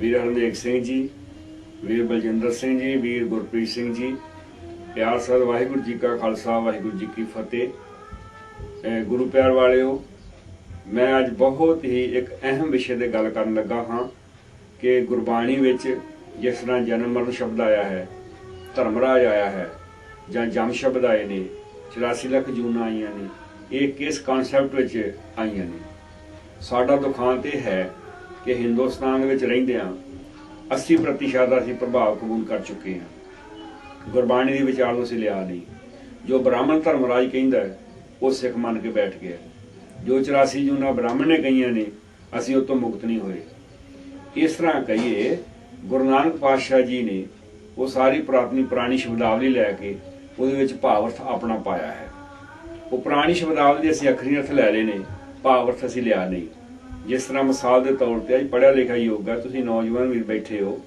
ਵੀਰ ਹਰਨੇਕ ਸਿੰਘ ਜੀ, ਵੀਰ ਬਲਜਿੰਦਰ ਸਿੰਘ ਜੀ, ਵੀਰ ਗੁਰਪ੍ਰੀਤ ਸਿੰਘ ਜੀ। ਪਿਆਰ ਸਰ ਵਾਹਿਗੁਰੂ ਜੀ ਕਾ ਖਾਲਸਾ, ਵਾਹਿਗੁਰੂ ਜੀ ਕੀ ਫਤਿਹ। ਗੁਰੂ ਪਿਆਰ ਵਾਲਿਓ, ਮੈਂ ਅੱਜ ਬਹੁਤ ਹੀ ਇੱਕ ਅਹਿਮ ਵਿਸ਼ੇ ਤੇ ਗੱਲ ਕਰਨ ਲੱਗਾ ਹਾਂ ਕਿ ਗੁਰਬਾਣੀ ਵਿੱਚ ਜਿਸ ਤਰ੍ਹਾਂ ਜਨਮ ਮਰਨ ਸ਼ਬਦ ਆਇਆ ਹੈ, ਧਰਮਰਾਜ ਆਇਆ ਹੈ, ਜਾਂ ਜਮ ਸ਼ਬਦ ਆਏ ਨੇ 84 ਲੱਖ ਜੂਨਾਂ ਆਈਆਂ ਨੇ, ਇਹ ਕਿਸ ਕਨਸੈਪਟ ਵਿੱਚ ਆਈਆਂ ਨੇ? ਸਾਡਾ ਦੁਖਾਂਤ ਇਹ ਹੈ ਕਿ ਹਿੰਦੁਸਤਾਨ ਵਿੱਚ ਰਹਿੰਦਿਆਂ 80% ਅਸੀਂ ਪ੍ਰਭਾਵ ਕਬੂਲ ਕਰ ਚੁੱਕੇ ਹਾਂ। ਗੁਰਬਾਣੀ ਦੇ ਵਿਚਾਰ ਨੂੰ ਅਸੀਂ ਲਿਆ ਨਹੀਂ। ਜੋ ਬ੍ਰਾਹਮਣ ਧਰਮਰਾਜ ਕਹਿੰਦਾ ਉਹ ਸਿੱਖ ਮੰਨ ਕੇ ਬੈਠ ਗਿਆ ਜੋ 84 ਜੂਨਾ ਬ੍ਰਾਹਮਣ ਨੇ ਕਹੀਆਂ ਨੇ, ਅਸੀਂ ਉਹ ਤੋਂ ਮੁਕਤ ਨਹੀਂ ਹੋਏ। ਇਸ ਤਰ੍ਹਾਂ ਕਹੀਏ, ਗੁਰੂ ਨਾਨਕ ਪਾਤਸ਼ਾਹ ਜੀ ਨੇ ਉਹ ਸਾਰੀ ਪ੍ਰਾਤਨੀ ਪੁਰਾਣੀ ਸ਼ਬਦਾਵਲੀ ਲੈ ਕੇ ਉਹਦੇ ਵਿੱਚ ਭਾਵ-ਅਰਥ ਆਪਣਾ ਪਾਇਆ ਹੈ। ਉਹ ਪੁਰਾਣੀ ਸ਼ਬਦਾਵਲੀ ਦੇ ਅਸੀਂ ਅੱਖਰੀ ਅਰਥ ਲੈ ਲਏ ਨੇ ਭਾਵ-ਅਰਥ ਅਸੀਂ ਲਿਆ ਨਹੀਂ। ਜਿਸ ਤਰ੍ਹਾਂ ਮਿਸਾਲ ਦੇ ਤੌਰ ਤੇ ਅੱਜ ਪੜ੍ਹਿਆ ਲਿਖਿਆ ਯੋਗ ਹੈ, ਤੁਸੀਂ ਨੌਜਵਾਨ ਵੀਰ ਬੈਠੇ ਹੋ।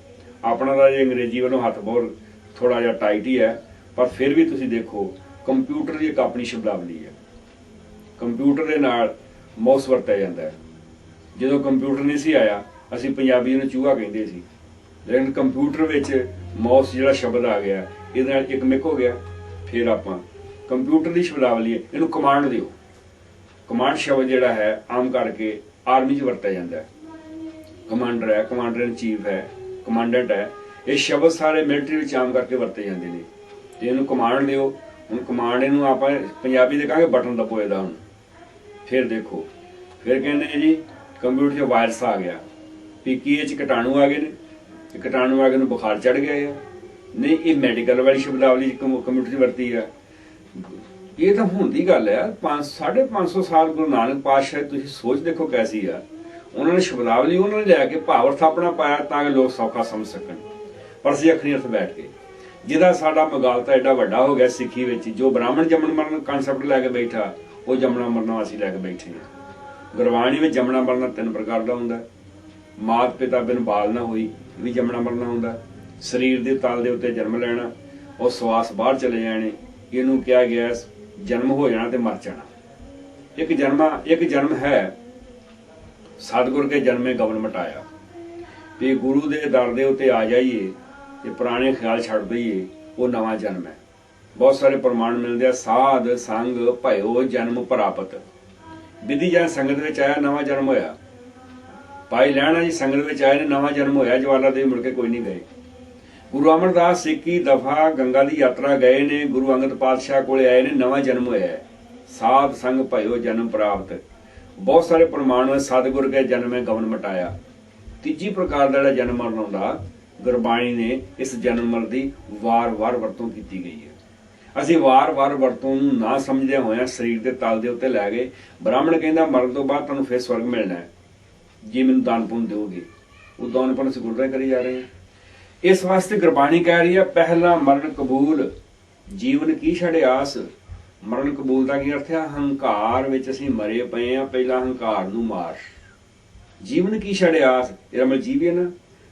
ਆਪਣਾ ਦਾ ਜੇ ਅੰਗਰੇਜ਼ੀ ਵੱਲੋਂ ਹੱਥ ਬਹੁਤ ਥੋੜਾ ਜਿਹਾ ਟਾਈਟ ਹੀ ਹੈ, ਪਰ ਫਿਰ ਵੀ ਤੁਸੀਂ ਦੇਖੋ, ਕੰਪਿਊਟਰ ਦੀ ਇੱਕ ਆਪਣੀ ਸ਼ਬਦਾਵਲੀ ਹੈ। ਕੰਪਿਊਟਰ ਦੇ ਨਾਲ ਮਾਊਸ ਵਰਤਿਆ ਜਾਂਦਾ ਹੈ। ਜਦੋਂ ਕੰਪਿਊਟਰ ਨਹੀਂ ਸੀ ਆਇਆ, ਅਸੀਂ ਪੰਜਾਬੀ ਨੂੰ ਚੂਹਾ ਕਹਿੰਦੇ ਸੀ। ਲੇਕਿਨ ਕੰਪਿਊਟਰ ਵਿੱਚ ਮਾਊਸ ਜਿਹੜਾ ਸ਼ਬਦ ਆ ਗਿਆ, ਇਹਦੇ ਨਾਲ ਇੱਕ ਮਿਕ ਹੋ ਗਿਆ, ਫਿਰ ਆਪਾਂ ਕੰਪਿਊਟਰ ਦੀ ਸ਼ਬਦਾਵਲੀ, ਇਹਨੂੰ ਕਮਾਂਡ ਦਿਓ। ਕਮਾਂਡ ਸ਼ਬਦ ਜਿਹੜਾ ਹੈ, ਆਮ ਕਰਕੇ ਆਰਮੀ 'ਚ ਵਰਤਿਆ ਜਾਂਦਾ ਹੈ। ਕਮਾਂਡਰ ਹੈ, ਕਮਾਂਡਰ ਇਨ ਚੀਫ ਹੈ, ਕਮਾਂਡੈਂਟ ਹੈ। ਇਹ ਸ਼ਬਦ ਸਾਰੇ ਮਿਲਟਰੀ ਵਿੱਚ ਆਮ ਕਰਕੇ ਵਰਤੇ ਜਾਂਦੇ ਨੇ। ਤੇ ਇਹਨੂੰ ਕਮਾਂਡ ਦਿਓ, ਹੁਣ ਕਮਾਂਡ ਇਹਨੂੰ ਆਪਾਂ ਪੰਜਾਬੀ ਦੇ ਕਹਾਂਗੇ ਬਟਨ ਦਬੋ ਇਹਦਾ ਹੁਣ। ਫਿਰ ਦੇਖੋ, ਫਿਰ ਕਹਿੰਦੇ ਨੇ ਜੀ, ਕੰਪਿਊਟਰ 'ਚ ਵਾਇਰਸ ਆ ਗਿਆ। ਪੀਕੀਏ 'ਚ ਕੀਟਾਣੂ ਆ ਗਏ ਨੇ। ਤੇ ਕੀਟਾਣੂ ਆ ਗਏ ਨੂੰ ਬੁਖਾਰ ਚੜ ਗਿਆ ਆ। ਨਹੀਂ, ਇਹ ਮੈਡੀਕਲ ਵਾਲੀ ਸ਼ਬਦਾਵਲੀ 'ਚ ਕੰਪਿਊਟਰ 'ਚ ਵਰਤੀ ਆ। ਇਹ ਤਾਂ ਹੁਣ ਦੀ ਗੱਲ ਹੈ 5 550 ਸਾਲ ਗੁਰੂ ਨਾਨਕ ਪਾਤਸ਼ਾਹ ਤੁਸੀਂ ਸੋਚ ਦੇਖੋ ਕੈਸੀ ਆ। ਉਹਨਾਂ ਨੇ ਸ਼ਬਦਾਵਲੀ ਉਹਨਾਂ ਨੇ ਲੈ ਕੇ ਭਾਵ ਅਰਥ ਆਪਣਾ ਪਾਇਆ ਤਾਂ ਕਿ ਲੋਕ ਸੌਖਾ ਸਮਝ ਸਕਣ। ਪਰ ਅਸੀਂ ਅਖਰੀ ਅਰਥ ਬੈਠ ਕੇ ਜਿਹਦਾ ਸਾਡਾ ਮਗਾਲਤਾ ਐਡਾ ਵੱਡਾ ਹੋ ਗਿਆ ਸਿੱਖੀ ਵਿੱਚ, ਜੋ ਬ੍ਰਾਹਮਣ ਜੰਮਣ ਮਰਨ ਕਨਸੈਪਟ ਲੈ ਕੇ ਬੈਠਾ, ਉਹ ਜੰਮਣਾ ਮਰਨਾ ਅਸੀਂ ਲੈ ਕੇ ਬੈਠੇ ਹਾਂ। ਗੁਰਬਾਣੀ ਵਿੱਚ ਜੰਮਣਾ ਮਰਨਾ ਤਿੰਨ ਪ੍ਰਕਾਰ ਦਾ ਹੁੰਦਾ। ਹੈ। ਮਾਤ ਪਿਤਾ ਬਿਨ ਬਾਲ ਨਾ ਹੋਈ ਵੀ ਜੰਮਣਾ ਮਰਨਾ ਹੁੰਦਾ। ਸਰੀਰ ਦੇ ਤਲ ਦੇ ਉੱਤੇ ਜਨਮ ਲੈਣਾ, ਉਹ ਸਵਾਸ ਬਾਹਰ ਚਲੇ ਜਾਣੇ। ਇਹਨੂੰ ਕਿਹਾ ਗਿਆ ਜਨਮ ਹੋ ਜਾਣਾ ਤੇ ਮਰ ਜਾਣਾ। ਇੱਕ ਜਨਮਾ, ਇੱਕ ਜਨਮ ਹੈ। ਸਤਿਗੁਰ ਕੇ ਜਨਮੇ ਗਵਨ ਮਟਾਇਆ। ਤੇ ਗੁਰੂ ਦੇ ਦਰ ਦੇ ਉੱਤੇ ਆ ਜਾਈਏ ਤੇ ਪੁਰਾਣੇ ਖਿਆਲ ਛੱਡ ਦਈਏ, ਉਹ ਨਵਾਂ ਜਨਮ ਹੈ। ਬਹੁਤ ਸਾਰੇ ਪ੍ਰਮਾਣ ਮਿਲਦੇ ਆ, ਸਾਧ, ਸੰਗ, ਭਇਓ, ਜਨਮ ਪ੍ਰਾਪਤ। ਵਿਧੀ ਜਾਂ ਸੰਗਤ ਵਿੱਚ ਆਇਆ, ਨਵਾਂ ਜਨਮ ਹੋਇਆ। ਭਾਈ ਲੈਣਾ ਜੀ ਸੰਗਤ ਵਿੱਚ ਆਏ ਨੇ, ਨਵਾਂ ਜਨਮ ਹੋਇਆ ਜਵਾਲਾ ਦੇ ਮੁੜ ਕੇ ਕੋਈ ਨਹੀਂ ਗਏ। ਗੁਰੂ ਅਮਰਦਾਸ ਸਿੱਕੀ ਦਫਾ ਗੰਗਾ ਦੀ ਯਾਤਰਾ ਗਏ ਨੇ, ਗੁਰੂ ਅੰਗਦ ਪਾਤਸ਼ਾਹ ਕੋਲੇ ਆਏ ਨੇ, ਨਵਾਂ ਜਨਮ ਹੋਇਆ ਹੈ। ਸਾਧ ਸੰਗ ਭਇਓ ਜਨਮ ਪ੍ਰਾਪਤ। ਬਹੁਤ ਸਾਰੇ ਪ੍ਰਮਾਣ ਵਿੱਚ ਸਤਿਗੁਰ ਕੇ ਜਨਮੇ ਗਵਨ ਮਟਾਇਆ। ਤੀਜੀ ਪ੍ਰਕਾਰ ਦਾ ਜਿਹੜਾ ਜਨਮ ਮਰਨ ਹੁੰਦਾ ਗੁਰਬਾਣੀ ਨੇ ਇਸ ਜਨਮ ਮਰ ਦੀ ਵਾਰ-ਵਾਰ ਵਰਤੋਂ ਕੀਤੀ ਗਈ ਹੈ। ਅਸੀਂ ਵਾਰ-ਵਾਰ ਵਰਤੋਂ ਨੂੰ ਨਾ ਸਮਝਦਿਆਂ ਹੋਇਆਂ ਸਰੀਰ ਦੇ ਤਲ ਦੇ ਉੱਤੇ ਲੈ ਗਏ। ਬ੍ਰਾਹਮਣ ਕਹਿੰਦਾ, ਮਰਨ ਤੋਂ ਬਾਅਦ ਤੁਹਾਨੂੰ ਫਿਰ ਸਵਰਗ ਮਿਲਣਾ ਹੈ। ਜੇ ਮੈਨੂੰ ਦਾਨ ਪੁੰਨ ਦਿਓਗੇ ਉਹ ਦਾਨ ਪੁੰਨ ਅਸੀਂ ਗੁਰਦਾ ਕਰੀ ਜਾ ਰਹੇ ਹਾਂ। ਇਸ ਵਾਸਤੇ ਗੁਰਬਾਣੀ ਕਹਿ ਰਹੀ ਹੈ, ਪਹਿਲਾ ਮਰਨ ਕਬੂਲ, ਜੀਵਨ ਕੀ ਛੜਿਆਸ ਮਰਨ ਕਬੂਲ ਦਾ ਕੀ ਅਰਥ ਹੈ? ਹੰਕਾਰ ਵਿੱਚ ਅਸੀਂ ਮਰੇ ਪਏ ਆ ਪਹਿਲਾ ਹੰਕਾਰ ਨੂੰ ਮਾਰ। ਜੀਵਨ ਕੀ ਛੜੇ ਇਹਦਾ ਮਤਲਬ ਜੀਵੀ ਹੈ ਨਾ?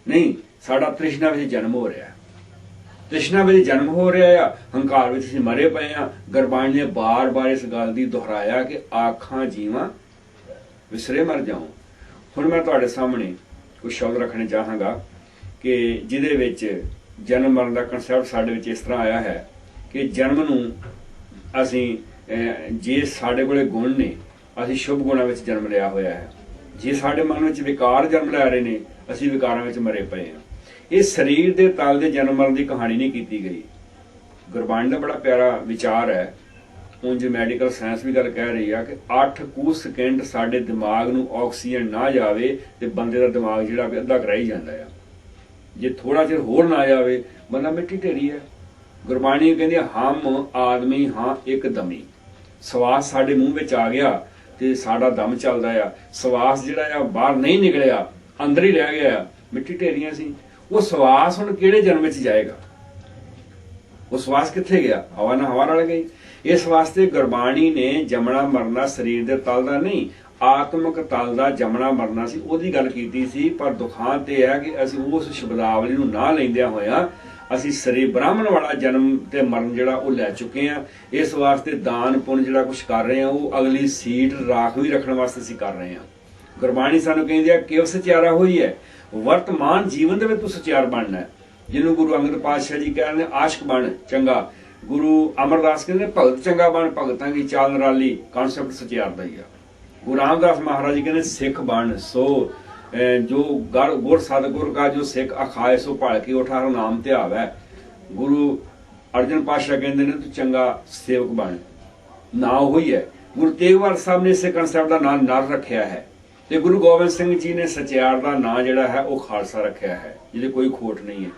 ਨਹੀਂ, ਸਾਡਾ ਤ੍ਰਿਸ਼ਨਾ ਵਿੱਚ ਜਨਮ ਹੋ ਰਿਹਾ ਤ੍ਰਿਸ਼ਨਾ ਵਿੱਚ ਜਨਮ ਹੋ ਰਿਹਾ ਆ, ਹੰਕਾਰ ਵਿੱਚ ਅਸੀਂ ਮਰੇ ਪਏ ਆ ਗੁਰਬਾਣੀ ਨੇ ਬਾਰ-ਬਾਰ ਇਸ ਗੱਲ ਦੀ ਦੁਹਰਾਇਆ ਕਿ ਆਖਾਂ ਜੀਵਾਂ ਵਿਸਰੇ ਮਰ ਜਾਉ। ਹੁਣ ਮੈਂ ਤੁਹਾਡੇ ਸਾਹਮਣੇ ਕੁਝ ਸ਼ਬਦ ਰੱਖਣੇ ਚਾਹਾਂਗਾ। ਕਿ ਜਿਹਦੇ ਵਿੱਚ ਜਨਮ ਮਰਨ ਦਾ ਕਨਸੈਪਟ ਸਾਡੇ ਵਿੱਚ ਇਸ ਤਰ੍ਹਾਂ ਆਇਆ ਹੈ ਕਿ ਜਨਮ ਨੂੰ ਅਸੀਂ ਜੇ ਸਾਡੇ ਕੋਲੇ ਗੁਣ ਨੇ, ਅਸੀਂ ਸ਼ੁਭ ਗੁਣਾਂ ਵਿੱਚ ਜਨਮ ਲਿਆ ਹੋਇਆ ਹੈ। ਜੇ ਸਾਡੇ ਮਨ ਵਿੱਚ ਵਿਕਾਰ ਜਨਮ ਲੈ ਰਹੇ ਨੇ, ਅਸੀਂ ਵਿਕਾਰਾਂ ਵਿੱਚ ਮਰੇ ਪਏ ਹਾਂ। ਇਹ ਸਰੀਰ ਦੇ ਤਲ ਦੇ ਜਨਮ ਮਰਨ ਦੀ ਕਹਾਣੀ ਨਹੀਂ ਕੀਤੀ ਗਈ। ਗੁਰਬਾਣੀ ਦਾ ਬੜਾ ਪਿਆਰਾ ਵਿਚਾਰ ਹੈ। ਉਂਝ ਮੈਡੀਕਲ ਸਾਇੰਸ ਵੀ ਗੱਲ ਕਹਿ ਰਹੀ ਆ ਕਿ 8 ਕੁ ਸਕਿੰਟ ਸਾਡੇ ਦਿਮਾਗ ਨੂੰ ਆਕਸੀਜਨ ਨਾ ਜਾਵੇ ਤੇ ਬੰਦੇ ਦਾ ਦਿਮਾਗ ਜਿਹੜਾ ਵੀ ਅੱਧਾ ਕਰਾਈ ਜਾਂਦਾ ਆ। ਜੇ ਥੋੜਾ ਚਿਰ ਹੋਰ ਨਾ ਜਾਵੇ ਬੰਦਾ ਮਿੱਟੀ ਢੇਰੀ ਹੈ। ਗੁਰਬਾਣੀ ਕਹਿੰਦੀ ਆ, ਹਮ ਆਦਮੀ ਹਾਂ ਇੱਕ ਦਮੀ। ਸਵਾਸ ਸਾਡੇ ਮੂੰਹ ਵਿੱਚ ਆ ਗਿਆ ਤੇ ਸਾਡਾ ਦਮ ਚੱਲਦਾ ਆ। ਸਵਾਸ ਜਿਹੜਾ ਆ ਬਾਹਰ ਨਹੀਂ ਨਿਕਲਿਆ ਅੰਦਰ ਹੀ ਰਹਿ ਗਿਆ ਆ। ਮਿੱਟੀ ਢੇਰੀਆਂ ਸੀ। ਉਹ ਸਵਾਸ ਹੁਣ ਕਿਹੜੇ ਜਨਮ ਵਿੱਚ ਜਾਏਗਾ? ਉਹ ਸਵਾਸ ਕਿੱਥੇ ਗਿਆ? ਹਵਾ ਨਾਲ ਹਵਾ ਨਾਲ ਗਈ। ਇਸ ਵਾਸਤੇ ਗੁਰਬਾਣੀ ਨੇ ਜਮਣਾ ਮਰਨਾ ਸਰੀਰ ਦੇ ਤਲ ਦਾ ਨਹੀਂ ਆਤਮਿਕ ਤਲ ਦਾ ਜਮਣਾ ਮਰਨਾ ਸੀ, ਉਹਦੀ ਗੱਲ ਕੀਤੀ ਸੀ, ਪਰ ਦੁਖਾਂਤ ਇਹ ਹੈ ਕਿ ਅਸੀਂ ਉਸ ਸ਼ਬਦਾਵਲੀ ਨੂੰ ਨਾ ਲੈਂਦਿਆਂ ਹੋਇਆਂ ਅਸੀਂ ਸਰੀਰ ਬ੍ਰਾਹਮਣ ਵਾਲਾ ਜਨਮ ਤੇ ਮਰਨ ਜਿਹੜਾ ਉਹ ਲੈ ਚੁੱਕੇ ਆ ਇਸ ਵਾਸਤੇ ਦਾਨ ਪੁੰਨ ਜਿਹੜਾ ਕੁਝ ਕਰ ਰਹੇ ਆ ਉਹ ਅਗਲੀ ਸੀਟ ਰਾਖ ਵੀ ਰੱਖਣ ਵਾਸਤੇ ਅਸੀਂ ਕਰ ਰਹੇ ਆ ਗੁਰਬਾਣੀ ਸਾਨੂੰ ਕਹਿੰਦੀ ਆ ਕਿਵ ਸਚਿਆਰਾ ਹੋਈ ਹੈ? ਵਰਤਮਾਨ ਜੀਵਨ ਦੇ ਵਿੱਚ ਤੂੰ ਸਚਿਆਰ ਬਣਨਾ ਜਿਹਨੂੰ ਗੁਰੂ ਅੰਗਦ ਪਾਤਸ਼ਾਹ ਜੀ ਕਹਿੰਦੇ ਆਸ਼ਕ ਬਣ, ਚੰਗਾ। ਗੁਰੂ ਅਮਰਦਾਸ ਕਹਿੰਦੇ, ਭਗਤ ਚੰਗਾ ਬਣ, ਭਗਤਾਂ ਦੀ ਚਾਲ ਨਰਾਲੀ ਕਨਸੈਪਟ ਸਚਿਆਰ ਦਾ ਹੀ ਆ। ਗੁਰੂ ਰਾਮਦਾਸ ਮਹਾਰਾਜ ਕਹਿੰਦੇ ਸਿੱਖ ਬਣ, ਸੋ ਜੋ ਗੁਰ ਸਤਿਗੁਰ ਕਾ ਜੋ ਸਿੱਖ ਅਖਾਏ, ਸੋ ਭਲ ਕੇ ਉਠਾਰ ਨਾਮ ਧਿਆਵੈ ਗੁਰੂ ਅਰਜਨ ਪਾਤਸ਼ਾਹ ਕਹਿੰਦੇ ਨੇ, ਤੂੰ ਚੰਗਾ ਸੇਵਕ ਬਣ। ਨਾ ਹੋਈ ਹੈ। ਗੁਰੂ ਤੇਗ ਬਹਾਦਰ ਸਾਹਿਬ ਨੇ ਇਸੇ ਕਨਸੈਪਟ ਦਾ ਨਾਂ ਨਰ ਰੱਖਿਆ ਹੈ। ਤੇ ਗੁਰੂ ਗੋਬਿੰਦ ਸਿੰਘ ਜੀ ਨੇ ਸਚਿਆਰ ਦਾ ਨਾਂ ਜਿਹੜਾ ਹੈ, ਉਹ ਖਾਲਸਾ ਰੱਖਿਆ ਹੈ, ਜਿਹਦੇ ਕੋਈ ਖੋਟ ਨਹੀਂ ਹੈ।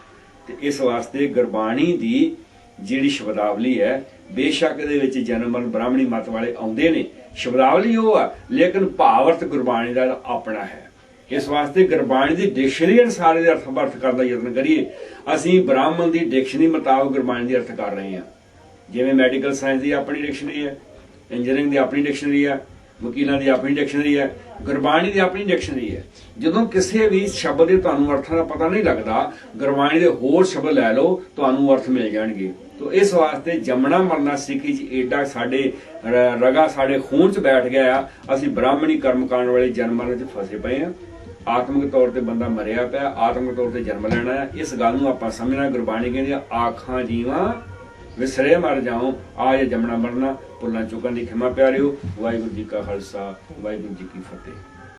ਤੇ ਇਸ ਵਾਸਤੇ ਗੁਰਬਾਣੀ ਦੀ ਜਿਹੜੀ ਸ਼ਬਦਾਵਲੀ ਹੈ, ਬੇਸ਼ੱਕ ਦੇ ਵਿੱਚ ਜਨਮਨ ਬ੍ਰਾਹਮਣੀ ਮਤ ਵਾਲੇ ਆਉਂਦੇ ਨੇ। ਸ਼ਬਦਾਵਲੀ ਉਹ ਆ, ਲੇਕਿਨ ਭਾਵਰਤ ਗੁਰਬਾਣੀ ਦਾ ਆਪਣਾ ਹੈ। ਇਸ ਵਾਸਤੇ ਗੁਰਬਾਣੀ ਦੀ ਡਿਕਸ਼ਨਰੀ ਅਨੁਸਾਰ ਦੇ ਅਰਥ ਵਰਤ ਕਰਨ ਦਾ ਯਤਨ ਕਰੀਏ। ਅਸੀਂ ਬ੍ਰਾਹਮਣ ਦੀ ਡਿਕਸ਼ਨਰੀ ਮੁਤਾਬਕ ਗੁਰਬਾਣੀ ਦੀ ਅਰਥ ਕਰ ਰਹੇ ਹਾਂ। ਜਿਵੇਂ ਮੈਡੀਕਲ ਸਾਇੰਸ ਦੀ ਆਪਣੀ ਡਿਕਸ਼ਨਰੀ ਹੈ ਇੰਜੀਨੀਅਰਿੰਗ ਦੀ ਆਪਣੀ ਡਿਕਸ਼ਨਰੀ ਹੈ ਵਕੀਲਾਂ ਦੀ ਆਪਣੀ ਡਿਕਸ਼ਨਰੀ ਹੈ, ਗੁਰਬਾਣੀ ਦੀ ਆਪਣੀ ਡਿਕਸ਼ਨਰੀ ਹੈ। ਜਦੋਂ ਕਿਸੇ ਵੀ ਸ਼ਬਦ ਦੇ ਤੁਹਾਨੂੰ ਅਰਥਾਂ ਦਾ ਪਤਾ ਨਹੀਂ ਲੱਗਦਾ, ਗੁਰਬਾਣੀ ਦੇ ਹੋਰ ਸ਼ਬਦ ਲੈ ਲਓ, ਤੁਹਾਨੂੰ ਅਰਥ ਮਿਲ ਜਾਣਗੇ। ਤੋ ਇਸ ਵਾਸਤੇ ਜਮਣਾ ਮਰਨਾ ਸਿੱਖੀ ਚ ਏਡਾ ਸਾਡੇ ਰਗਾ ਸਾਡੇ ਖੂਨ ਚ ਬੈਠ ਗਿਆ ਆ। ਅਸੀਂ ਬ੍ਰਾਹਮਣੀ ਕਰਮ ਕਰਨ ਵਾਲੇ ਜਨਮਾਂ ਚ ਫਸੇ ਪਏ ਆ। ਆਤਮਿਕ ਤੌਰ ਤੇ ਬੰਦਾ ਮਰਿਆ ਪਿਆ, ਆਤਮਿਕ ਤੌਰ ਤੇ ਜਨਮ ਲੈਣਾ ਆ। ਇਸ ਗੱਲ ਨੂੰ ਆਪਾਂ ਸਮਝਣਾ, ਗੁਰਬਾਣੀ ਕਹਿੰਦੀ ਆਖਾਂ ਜੀਵਾਂ ਵਿਸਰੇ ਮਰ ਜਾਉ ਆਜ ਜਮਣਾ ਮਰਨਾ ਭੁੱਲਾਂ ਚੁੱਕਣ ਦੀ ਖਿਮਾ ਪਿਆਰਿਓ। ਵਾਹਿਗੁਰੂ ਜੀ ਕਾ ਖਾਲਸਾ, ਵਾਹਿਗੁਰੂ ਜੀ ਕੀ ਫਤਿਹ।